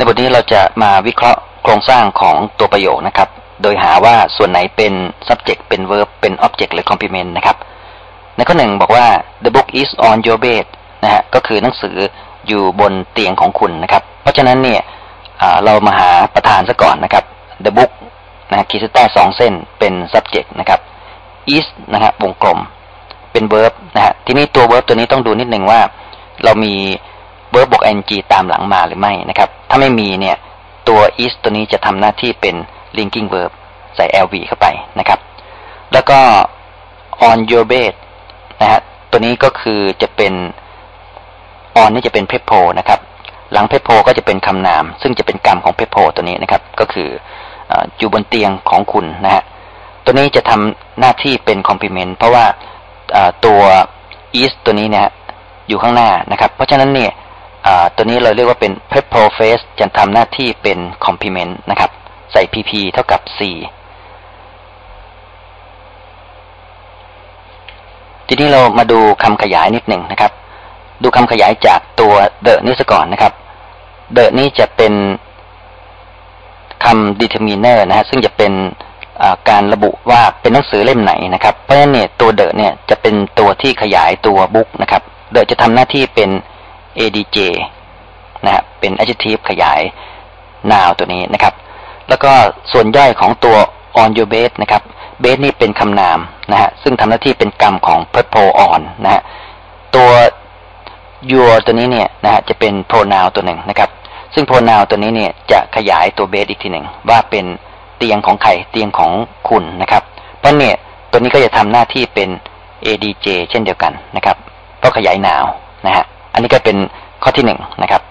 ในบทนี้เราจะมาวิเคราะห์โครงสร้างของตัวประโยคนะครับ โดยหาว่าส่วนไหนเป็น subject เป็น verb เป็น object หรือ complement นะครับ ในข้อหนึ่งบอกว่า the book is on your bed นะฮะ ก็คือหนังสืออยู่บนเตียงของคุณนะครับ เพราะฉะนั้นเนี่ยเรามาหาประธานซะก่อนนะครับ the book นะขีสต้สองเส้นเป็น subject นะครับ is นะฮะวงกลม เป็น verb นะฮะ ทีนี้ตัว verb ตัวนี้ต้องดูนิดหนึ่งว่า เรามี verb บวก ing ตามหลังมาหรือไม่นะครับ ถ้าไม่มีเนี่ย ตัว is ตัวนี้จะทำหน้าที่เป็น linking verb ใส่ lv เข้าไปนะครับ แล้วก็ on your bed นะฮะตัวนี้ก็คือจะเป็น on นี่จะเป็น prepo นะครับ หลัง prepo ก็จะเป็นคำนาม ซึ่งจะเป็นกรรมของ prepo ตัวนี้นะครับ ก็คืออยู่บนเตียงของคุณนะฮะตัวนี้จะทำหน้าที่เป็น complement เพราะว่าตัว is ตัวนี้เนี่ยอยู่ข้างหน้านะครับ เพราะฉะนั้นเนี่ย ตัวนี้เราเรียกว่าเป็น prepo phase จะทำหน้าที่เป็น complement นะครับ ใส่ pp เท่ากับ c ทีนี้เรามาดูคำขยายนิดหนึ่งนะครับ ดูคำขยายจากตัว the นี้ซะก่อนนะครับ the นี้จะเป็นคำ determiner นะฮะซึ่งจะเป็นการระบุว่าเป็นหนังสือเล่มไหนนะครับ เพราะฉะนั้นเนี่ยตัว the เนี่ยจะเป็นตัวที่ขยายตัว book นะครับ the จะทำหน้าที่เป็น adj นะฮะเป็น adjective ขยาย noun ตัวนี้นะครับ แล้วก็ส่วนย่อยของตัว on your bed นะครับ bed นี่เป็นคำนามนะฮะซึ่งทำหน้าที่เป็นกรรมของ prepo on นะฮะตัว your ตัวนี้เนี่ยนะฮะจะเป็น pronoun ตัวหนึ่งนะครับ ซึ่ง pronoun ตัวนี้เนี่ยจะขยายตัว bed อีกทีหนึ่งว่าเป็นเตียงของใครเตียงของคุณนะครับ เพราะเนี่ยตัวนี้ก็จะทำหน้าที่เป็น adj เช่นเดียวกันนะครับ ก็ขยาย noun นะฮะ อันนี้ก็เป็นข้อที่หนึ่งนะครับ